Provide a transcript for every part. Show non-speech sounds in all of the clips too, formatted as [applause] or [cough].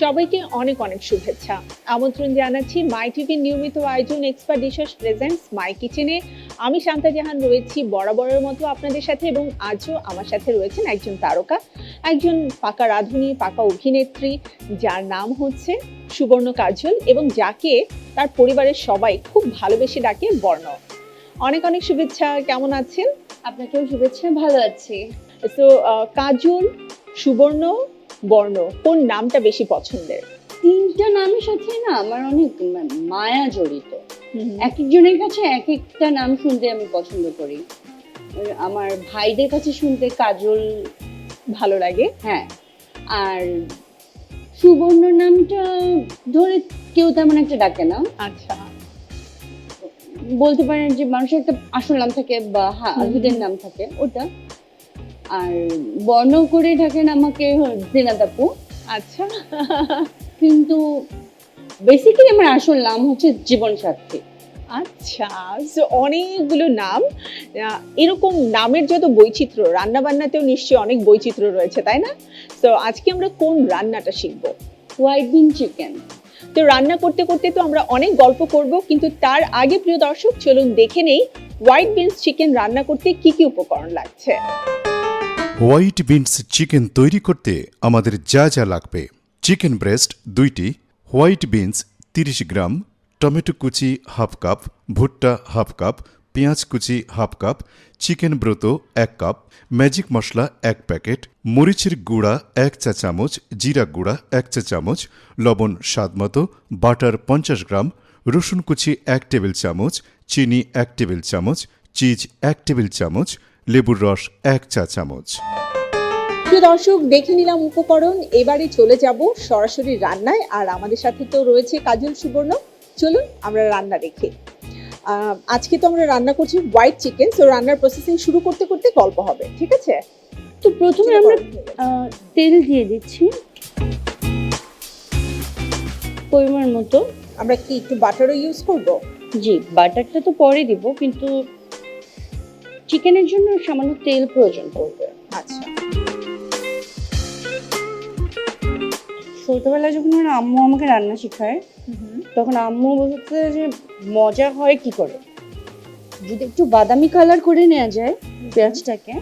সবাইকে অনেক অনেক শুভেচ্ছা। আমন্ত্রণ জানাচ্ছি মাই টিভির নিয়মিত আয়োজন এক্সপার্ট ডিশাস প্রেজেন্টস মাই কিচেনে। আমি শান্তা জাহান রয়েছি বরাবরের মতো আপনাদের সাথে এবং আজও আমার সাথে রয়েছেন একজন তারকা একজন পাকা রাঁধুনি পাকা অভিনেত্রী যার নাম হচ্ছে সুবর্ণ কাজল এবং যাকে তার পরিবারের সবাই খুব ভালোবেসে ডাকে বর্ণ। অনেক অনেক শুভেচ্ছা কেমন আছেন? আপনাকেও শুভেচ্ছা ভালো আছি। তো কাজল সুবর্ণ বর্ণ কোন নামটা বেশি পছন্দের? তিনটা নামের সাথে না আমার অনেক মায়া জড়িত। এক একজনের কাছে এক একটা নাম শুনতে আমি পছন্দ করি। আমার ভাইদের কাছে শুনতে কাজল ভালো লাগে হ্যাঁ। আর সুবর্ণ নামটা ধরে কেউ তেমন একটা ডাকে না। আচ্ছা। বলতে পারেন যে মানুষের একটা আসল নাম থাকে বা হ্যাঁ হুম। নাম থাকে ওটা। আর বর্ণ করে ডাকেন আমাকে দিনাদাপু আচ্ছা। কিন্তু বেসিক্যালি আমার আসল নাম হচ্ছে জীবন সাথী। আচ্ছা অনেকগুলো নাম। এরকম নামের যত বৈচিত্র্য রান্না বান্নাতেও নিশ্চয়ই অনেক বৈচিত্র্য রয়েছে তাই না? তো আজকে আমরা কোন রান্নাটা শিখব? হোয়াইট বিন চিকেন তো রান্না করতে করতে তো আমরা অনেক গল্প করব কিন্তু তার আগে প্রিয় দর্শক চলুন দেখে নেই হোয়াইট বিনস চিকেন রান্না করতে কি কি উপকরণ লাগছে? হোয়াইট বিনস চিকেন তৈরি করতে আমাদের যা যা লাগবে। চিকেন ব্রেস্ট দুইটি, হোয়াইট বিনস তিরিশ গ্রাম, টমেটো কুচি হাফ কাপ, ভুট্টা হাফ কাপ, পেঁয়াজ কুচি হাফ কাপ, চিকেন ব্রত এক কাপ, ম্যাজিক মশলা এক প্যাকেট, মরিচের গুঁড়া এক চা চামচ, জিরা গুঁড়া এক চা চামচ, লবণ স্বাদমতো বাটার পঞ্চাশ গ্রাম, রসুন কুচি এক টেবিল চামচ, চিনি এক টেবিল চামচ, চিজ এক টেবিল চামচ লেবুর রস এক চা চামচ। প্রিয় দর্শক দেখে নিলাম উপকরণ। এবারে চলে যাব সরাসরি রান্নায় আর আমাদের সাথে তো রয়েছে কাজল সুবর্ণ। চলুন আমরা রান্না দেখি। আজকে তো আমরা রান্না করছি হোয়াইট চিকেন তো রান্নার প্রসেসিং শুরু করতে করতে গল্প হবে ঠিক আছে? তো প্রথমে আমরা তেল দিয়ে দিচ্ছি। পরিমাণ মতো। আমরা কি একটু বাটারও ইউজ করব? জি বাটারটা তো পরে দিব কিন্তু চিকেনের জন্য সামান্য তেল প্রয়োজন পড়বে। আচ্ছা। ছোটবেলায় যখন আমার আম্মু আমাকে রান্না শেখায় তখন আম্মু বলতে যে মজা হয় কি করে? যদি একটু বাদামি কালার করে নেওয়া যায় পেঁয়াজটাকে।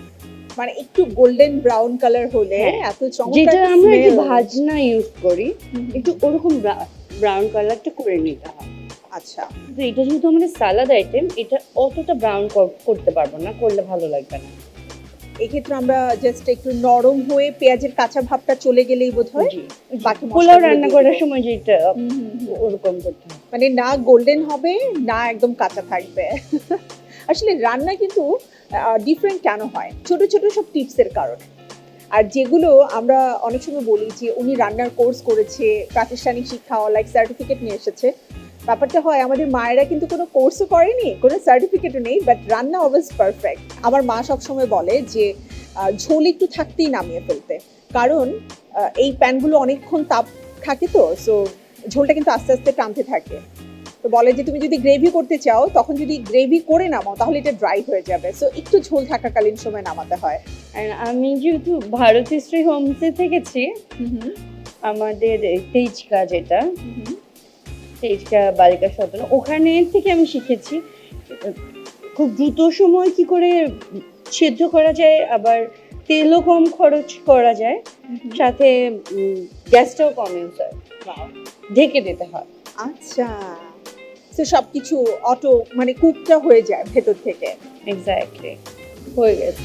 মানে একটু গোল্ডেন ব্রাউন কালার হলে হ্যাঁ, এত চমৎকার যেটা আমরা একটু ভাজনা ইউজ করি একটু ওরকম ব্রাউন কালারটা করে নিতে হয়। আচ্ছা। কিন্তু এটা যেহেতু আমাদের সালাদ আইটেম এটা অতটা ব্রাউন করতে পারব না করলে ভালো লাগবে না। এক্ষেত্রে আমরা জাস্ট একটু নরম হয়ে পেঁয়াজের কাঁচা ভাবটা চলে গেলেই বোধ হয় বাকি পোলাও রান্না করার সময় যেটা। ওরকম করতে মানে না গোল্ডেন হবে না একদম কাঁচা থাকবে। আসলে রান্না কিন্তু ডিফারেন্ট কেন হয়? ছোট ছোট সব টিপসের কারণে। আর যেগুলো আমরা অনেক সময় বলি যে উনি রান্নার কোর্স করেছে প্রাতিষ্ঠানিক শিক্ষা লাইক সার্টিফিকেট নিয়ে এসেছে। ব্যাপারটা হয় আমাদের মায়েরা কিন্তু কোনো কোর্সও করেনি কোনো সার্টিফিকেটও নেই বাট রান্না অলওয়েজ পারফেক্ট আমার মা সবসময় বলে যে ঝোল একটু থাকতেই নামিয়ে ফেলতে। কারণ এই প্যানগুলো অনেকক্ষণ তাপ থাকে তো সো ঝোলটা কিন্তু আস্তে আস্তে টানতে থাকে। তো বলে যে তুমি যদি গ্রেভি করতে চাও তখন যদি গ্রেভি করে নামাও তাহলে এটা ড্রাই হয়ে যাবে। সো একটু ঝোল থাকাকালীন সময় নামাতে হয়। আমি যেহেতু ভারতীশ্রী হোমসে থেকেছি আমাদের তেজকা যেটা তেজকা বালিকা সদন ওখানে থেকে আমি শিখেছি। খুব দ্রুত সময় কি করে সেদ্ধ করা যায় আবার তেলও কম খরচ করা যায় সাথে গ্যাসটাও কম ইউজ হয় ঢেকে দিতে হয়। আচ্ছা। তো সবকিছু অটো মানে কুকটা হয়ে যায় ভেতর থেকে। এক্স্যাক্টলি হয়ে গেছে।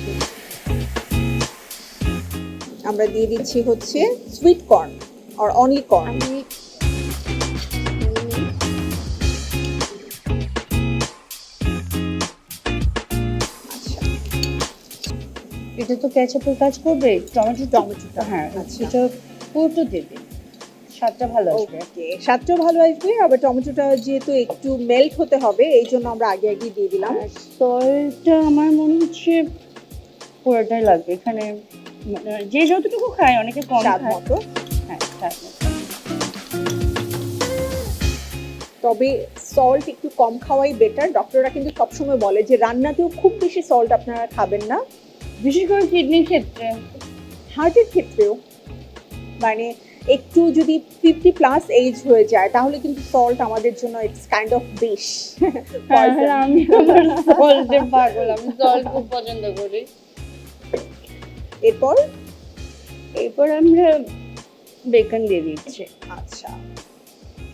আমরা দিয়ে দিচ্ছি হচ্ছে সুইট কর্ন আর অনলি কর্ন আমি এটা তো ক্যাচাপের কাজ করবে টমেটো টমেটোটা, হ্যাঁ সেটা পুরোটা দেবে। স্বাদটা ভালো আসবে। স্বাদটাও ভালো আসবে আবার টমেটোটা যেহেতু একটু মেল্ট হতে হবে এই জন্য আমরা আগে আগে দিয়ে দিলাম। সল্টটা আমার মনে হচ্ছে পুরোটাই লাগবে এখানে যে যতটুকু খায় অনেকে কম খায়। মতো। হ্যাঁ। তবে সল্ট একটু কম খাওয়াই বেটার ডক্টররা কিন্তু সবসময় বলে যে রান্নাতেও খুব বেশি সল্ট আপনারা খাবেন না। বিশেষ করে কিডনির ক্ষেত্রে হার্টের ক্ষেত্রেও মানে একটু যদি ফিফটি প্লাস এজ হয়ে যায় তাহলে কিন্তু সল্ট আমাদের জন্য ইটস কাইন্ড অফ বেশ আমি [laughs] আমার সল্টের পাগল আমি সল্ট খুব পছন্দ করি। এরপর? এরপর আমরা বেকন দিয়ে দিচ্ছি। আচ্ছা।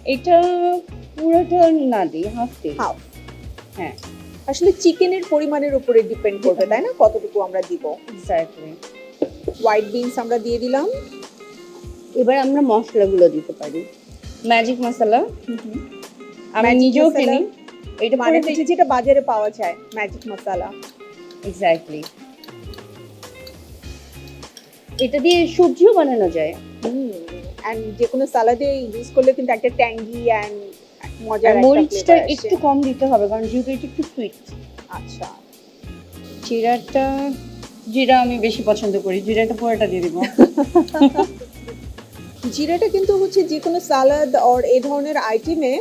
এটা পুরোটা না দিই হাফ দিই। হাফ হ্যাঁ। আসলে চিকেনের পরিমাণের উপরে ডিপেন্ড করবে তাই না? কতটুকু আমরা দিব? এক্স্যাক্টলি হোয়াইট বিনস আমরা দিয়ে দিলাম। এবার আমরা মশলাগুলো দিতে পারি। ম্যাজিক মশলা আমি নিজেও? কিনি এটা মানে হচ্ছে যেটা বাজারে পাওয়া যায় ম্যাজিক মশলা এক্স্যাক্টলি এটা দিয়ে সবজিও বানানো যায়। এন্ড যে কোনো সালাদে ইউজ করলে কিন্তু একটা ট্যাঙ্গি এন্ড মজার মরিচটা একটু কম দিতে হবে কারণ যেহেতু এটা একটু সুইট আচ্ছা। জিরাটা জিরা আমি বেশি পছন্দ করি। জিরাটা পুরোটা দিয়ে দিব। [laughs] জিরাটা কিন্তু হচ্ছে যে কোনো সালাদ অর এই ধরনের আইটেমে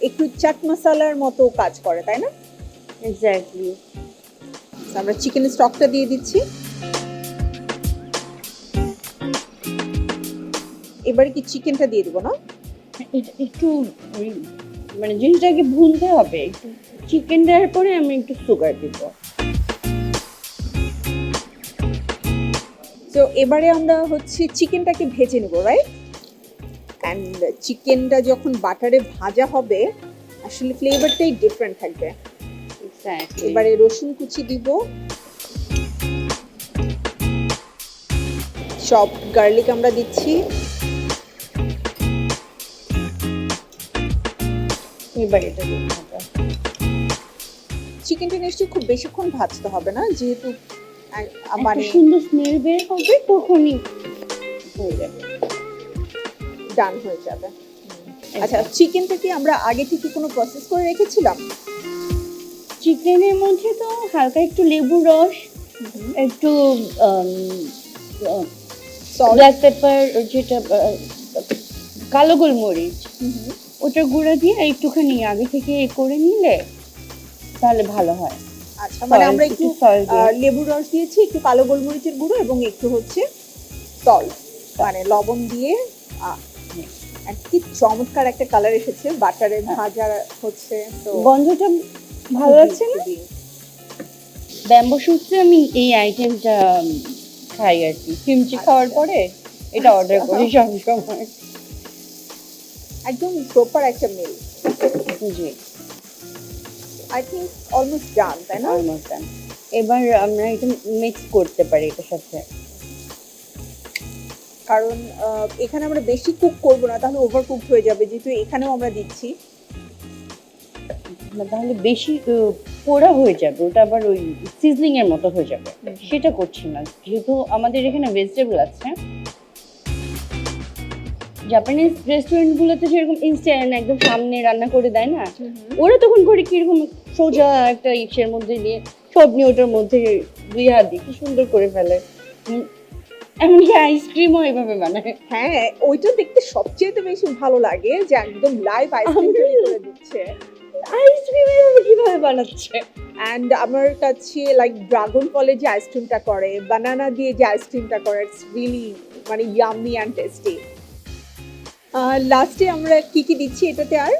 একটু চাট মশলার মতো কাজ করে তাই না? এক্স্যাক্টলি আমরা চিকেন স্টকটা দিয়ে দিচ্ছি। এবারে কি চিকেনটা দিয়ে দিব না? একটু মানে জিনিসটাকে ভুনতে হবে একটু চিকেন দেওয়ার পরে আমি একটু সুগার দিব। তো এবারে আমরা হচ্ছে চিকেনটাকে ভেজে নেব রাইট অ্যান্ড চিকেনটা যখন বাটারে ভাজা হবে আসলে ফ্লেভারটাই ডিফারেন্ট থাকবে। এবারে রসুন কুচি দিব। চপ গার্লিক আমরা দিচ্ছি। এবার এটা দিয়ে হবে চিকেনটা নিশ্চয়ই খুব বেশিক্ষণ ভাজতে হবে না যেহেতু মানে সুন্দর স্মেল বের হবে তখনই হয়ে যাবে। ডান হয়ে যাবে। আচ্ছা চিকেনটা কি আমরা আগে থেকে কোনো প্রসেস করে রেখেছিলাম? চিকেনের মধ্যে তো হালকা একটু লেবু রস একটু ব্ল্যাক পেপার যেটা কালো গোলমরিচ। ওটা গুঁড়া দিয়ে একটুখানি আগে থেকে এ করে নিলে তাহলে ভালো হয় আচ্ছা মানে আমরা একটু লেবুর রস দিয়েছি একটু কালো গোলমরিচের গুঁড়ো এবং একটু হচ্ছে সল্ট মানে লবণ দিয়ে কি চমৎকার একটা কালার এসেছে বাটারে হ্যাঁ। ভাজা হচ্ছে তো গন্ধটা ভালো লাগছে না। ব্যাম্বো শুটসে আমি এই আইটেমটা খাই আর কি কিমচি খাওয়ার আচ্ছা। পরে এটা অর্ডার আচ্ছা। করি সব সময় একদম প্রপার একটা মিল জি। আই থিঙ্ক অলমোস্ট ডান তাই না? Almost done. এবার আমরা এটা মিক্স করতে পারি এটার সাথে। কারণ এখানে আমরা বেশি কুক করব না তাহলে ওভার কুক হয়ে যাবে যেহেতু এখানেও আমরা দিচ্ছি। তাহলে বেশি পোড়া হয়ে যাবে ওটা আবার ওই সিজলিং এর মতো হয়ে যাবে। সেটা করছি না যেহেতু আমাদের এখানে ভেজিটেবল আছে। জাপানিজ রেস্টুরেন্টগুলোতে যেরকম ইনস্ট্যান্ট একদম সামনে রান্না করে দেয় না? ওরা তখন করে কীরকম সোজা একটা ইসের মধ্যে দিয়ে সব নিয়ে ওটার মধ্যে দুই হাত দিয়ে কি সুন্দর করে ফেলে। এমনকি আইসক্রিমও এভাবে বানায়। হ্যাঁ ওইটা দেখতে সবচেয়ে বেশি ভালো লাগে যে একদম লাইভ আইসক্রিম তৈরি করে দিচ্ছে। আইসক্রিম কীভাবে বানাচ্ছে? অ্যান্ড আমার কাছে লাইক ড্রাগন ফলে যে আইসক্রিমটা করে বানানা দিয়ে যে আইসক্রিমটা করে ইটস রিয়েলি মানে ইয়ামি অ্যান্ড টেস্টি লাস্টে আমরা কি কি দিচ্ছি এটাতে আর?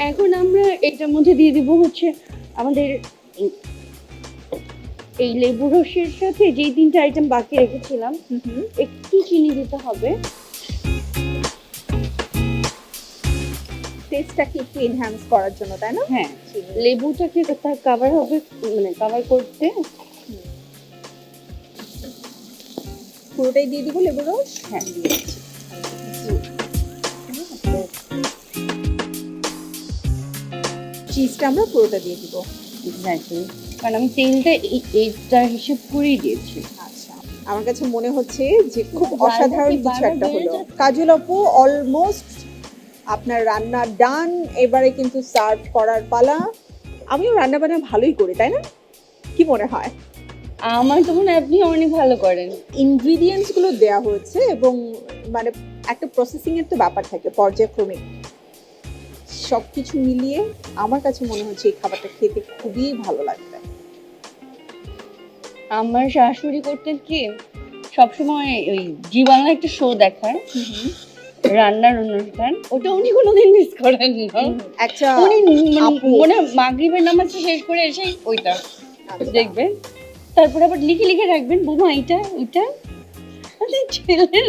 এখন আমরা এটার মধ্যে দিয়ে দিব হচ্ছে আমাদের এই- লেবু রসের সাথে যেই তিনটা আইটেম বাকি রেখেছিলাম একটু চিনি দিতে হবে। টেস্টটাকে একটু এনহ্যান্স করার জন্য তাই না? হ্যাঁ লেবুটাকে তার কাভার হবে মানে কাভার করতে। পুরোটাই দিয়ে দিব লেবু রস? হ্যাঁ দিয়ে দিচ্ছি। চিজটা আমরা পুরোটা দিয়ে দিব। Exactly. কারণ আমি তেলটা এই- এইটা হিসেব করেই দিয়েছি। আচ্ছা। আমার কাছে মনে হচ্ছে যে খুব অসাধারণ কিছু একটা হলো? কাজল আপু অলমোস্ট আপনার রান্না ডান এবারে কিন্তু সার্ভ করার পালা। আমিও রান্না বান্না ভালোই করি তাই না? কি মনে হয়? আমার তো মনে হয় আপনি অনেক ভালো করেন। ইনগ্রিডিয়েন্টসগুলো দেওয়া হয়েছে এবং মানে একটা প্রসেসিং এর তো ব্যাপার থাকে পর্যায়ক্রমিক। সব কিছু মিলিয়ে আমার কাছে মনে হচ্ছে এই খাবারটা খেতে খুবই ভালো লাগবে। আমার শাশুড়ি করতেন কি সবসময় ওই জি বাংলা একটা শো দেখায় রান্নার অনুষ্ঠান ওটা উনি কোনোদিন মিস করেন না একটা উনি মানে মাগরিবের নামাজ শেষ করে এসেই ওইটা আচ্ছা। দেখবেন। তারপরে আবার লিখে লিখে রাখবেন বোমা এটা ওইটা? ছেলের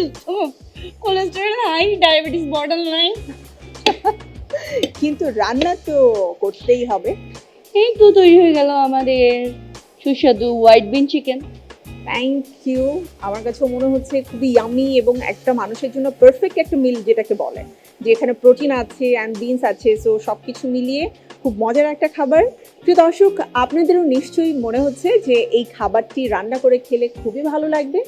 cholesterol high diabetes borderline কিন্তু রান্না তো করতেই হবে। এই তো তৈরি হয়ে গেল আমাদের সুস্বাদু white bean chicken thank you আমার কাছে মনে হচ্ছে খুবই ইয়ামি এবং একটা মানুষের জন্য পারফেক্ট একটা মিল যেটাকে বলে। যে এখানে প্রোটিন আছে অ্যান্ড বিনস আছে সো সব কিছু মিলিয়ে খুব মজার একটা খাবার। প্রিয় দর্শক আপনাদেরও নিশ্চয়ই মনে হচ্ছে যে এই খাবারটি রান্না করে খেলে খুবই ভালো লাগবে।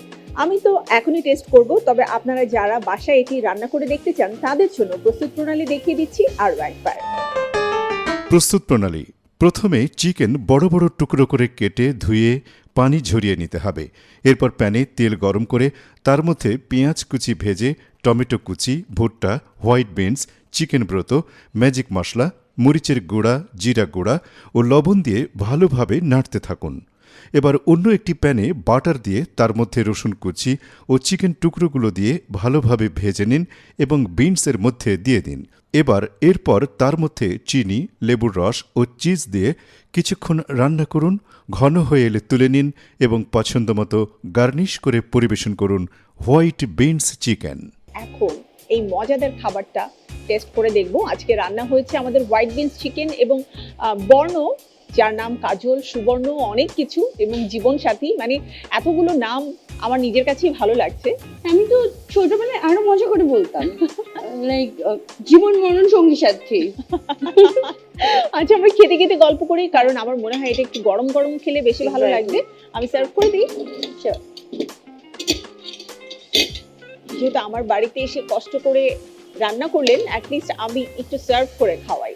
আমি তো এখনই টেস্ট করব, তবে আপনারা যারা বাসায় এটি রান্না করে দেখতে চান, তাদের জন্য প্রস্তুত প্রণালী দেখিয়ে দিচ্ছি আর একবার। প্রস্তুত প্রণালী, প্রথমে চিকেন বড় বড় টুকরো করে কেটে ধুয়ে পানি ঝরিয়ে নিতে হবে। এরপর প্যানে তেল গরম করে তার মধ্যে পেঁয়াজ কুচি ভেজে, টমেটো কুচি, ভুট্টা, white beans, chicken breast, magic মশলা, মরিচের গুঁড়া, জিরা গুঁড়া ও লবণ দিয়ে ভালোভাবে নাড়তে থাকুন। এবার অন্য একটি প্যানে বাটার দিয়ে তার মধ্যে রসুন কুচি ও চিকেন টুকরোগুলো দিয়ে ভালোভাবে ভেজে নিন এবং বিনসের মধ্যে দিয়ে দিন। এবার এরপর তার মধ্যে চিনি, লেবুর রস ও চিজ দিয়ে কিছুক্ষণ রান্না করুন, ঘন হয়ে এলে তুলে নিন এবং পছন্দমতো গার্নিশ করে পরিবেশন করুন হোয়াইট বিনস চিকেন। এখন এই মজাদার খাবারটা টেস্ট করে দেখব। আজকে রান্না হয়েছে আমাদের হোয়াইট বিনস চিকেন এবং বর্ণ যার নাম কাজল সুবর্ণ অনেক কিছু এবং জীবন সাথী মানে এতগুলো নাম আমার নিজের কাছেই ভালো লাগছে। আমি তো ছোটবেলায় আরও মজা করে বলতাম লাইক জীবন মরণ সঙ্গী সাথী। আচ্ছা আমরা খেতে খেতে গল্প করি কারণ আমার মনে হয় এটা একটু গরম গরম খেলে বেশি ভালো. লাগবে। আমি সার্ভ করে দিই. যেহেতু আমার বাড়িতে এসে কষ্ট করে রান্না করলেন অ্যাটলিস্ট আমি একটু সার্ভ করে খাওয়াই।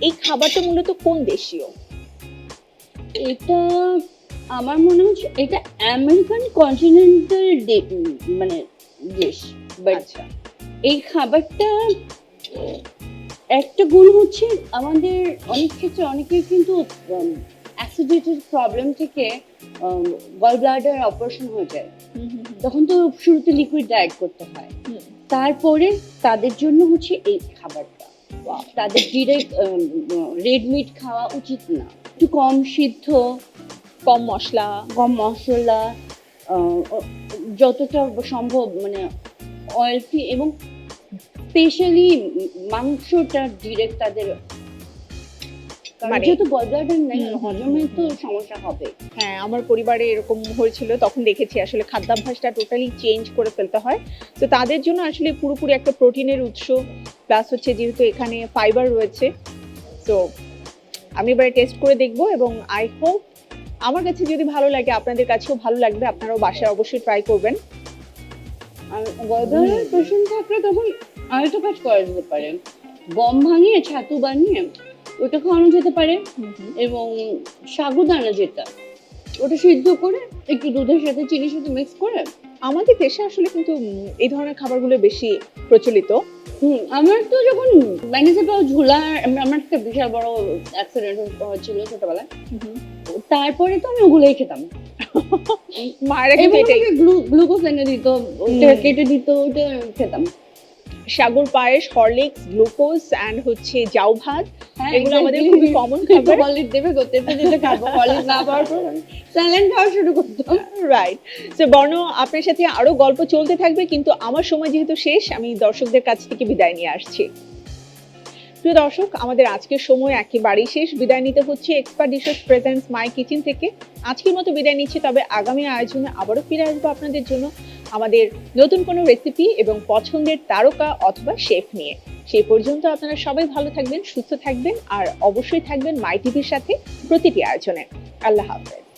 এই খাবারটা মূলত কোন দেশীয়? এটা আমার মনে হচ্ছে এটা আমেরিকান কন্টিনেন্টাল মানে ডিশ বাট আচ্ছা। এই খাবারটা একটা গুণ হচ্ছে আমাদের অনেক ক্ষেত্রে অনেকের কিন্তু অ্যাসিডিটির প্রবলেম থেকে গল ব্লাডার অপারেশন হয়ে যায়। তখন তো শুরুতে লিকুইড ডায়েট করতে হয়। তারপরে তাদের জন্য হচ্ছে এই খাবারটা. তাদের ডিরেক্ট রেড মিট খাওয়া উচিত না। একটু কম সিদ্ধ, কম মশলা কম মশলা যতটা সম্ভব মানে অয়েল ফ্রি এবং স্পেশালি মাংসটা ডিরেক্ট তাদের মানে- যেহেতু গলব্লাডার নেই হুম, হুম, হজমে তো সমস্যা হবে। হ্যাঁ আমার পরিবারে এরকম হয়েছিল তখন দেখেছি আসলে খাদ্যাভ্যাসটা টোটালি চেঞ্জ করে ফেলতে হয়। তো তাদের জন্য আসলে পুরোপুরি একটা প্রোটিনের উৎস প্লাস হচ্ছে যেহেতু এখানে ফাইবার রয়েছে। তো আমি এবারে টেস্ট করে দেখব এবং আই হোপ আমার কাছে যদি ভালো লাগে আপনাদের কাছেও ভালো লাগবে আপনারাও বাসায় অবশ্যই ট্রাই করবেন। আর গলব্লাডার পেশেন্ট থাকলে তখন আরেকটা কাজ করা যেতে পারে। গম ভাঙিয়ে ছাতু বানিয়ে ওটা খাওয়ানো যেতে পারে। এবং সাগুদানা যেটা ওটা সিদ্ধ করে একটু দুধের সাথে চিনির সাথে মিক্স করে। আমাদের দেশে আসলে কিন্তু এই ধরনের খাবারগুলো বেশি প্রচলিত। হুম আমার তো যখন ব্যাঙ্গেসে পাওয়া ঝোলা আমার একটা বিশাল বড় অ্যাক্সিডেন্ট হয়েছিল ছোটবেলায়। তারপরে তো আমি ওগুলোই খেতাম। মায়েরা গ্লুকোজ এনে দিত ওটা কেটে দিত ওটা খেতাম। সাগর পায়েস হরলিক্স গ্লুকোজ অ্যান্ড হচ্ছে জাউ ভাত। হ্যাঁ, এগুলো আমাদের খুবই কমন [laughs] খাবার। হলিড দেবে করতে তো যেটা খাব হলিড না পাওয়ার পর স্যালাইন খাওয়া শুরু করতাম। রাইট তো বর্ণ আপনার সাথে আরও গল্প চলতে থাকবে কিন্তু আমার সময় যেহেতু শেষ আমি দর্শকদের কাছ থেকে বিদায় নিয়ে আসছি। প্রিয় দর্শক আমাদের আজকের সময় একেবারেই শেষ। বিদায় নিতে হচ্ছে expert dishes presents my kitchen থেকে। আজকের মতো বিদায় নিচ্ছি তবে আগামী আয়োজনে আবারও ফিরে আসব আপনাদের জন্য। আমাদের নতুন কোনো রেসিপি এবং পছন্দের তারকা অথবা শেফ নিয়ে। সেই পর্যন্ত আপনারা সবাই ভালো থাকবেন, সুস্থ থাকবেন, আর অবশ্যই থাকবেন মাই টিভির সাথে প্রতিটি আয়োজনে। আল্লাহ হাফেজ।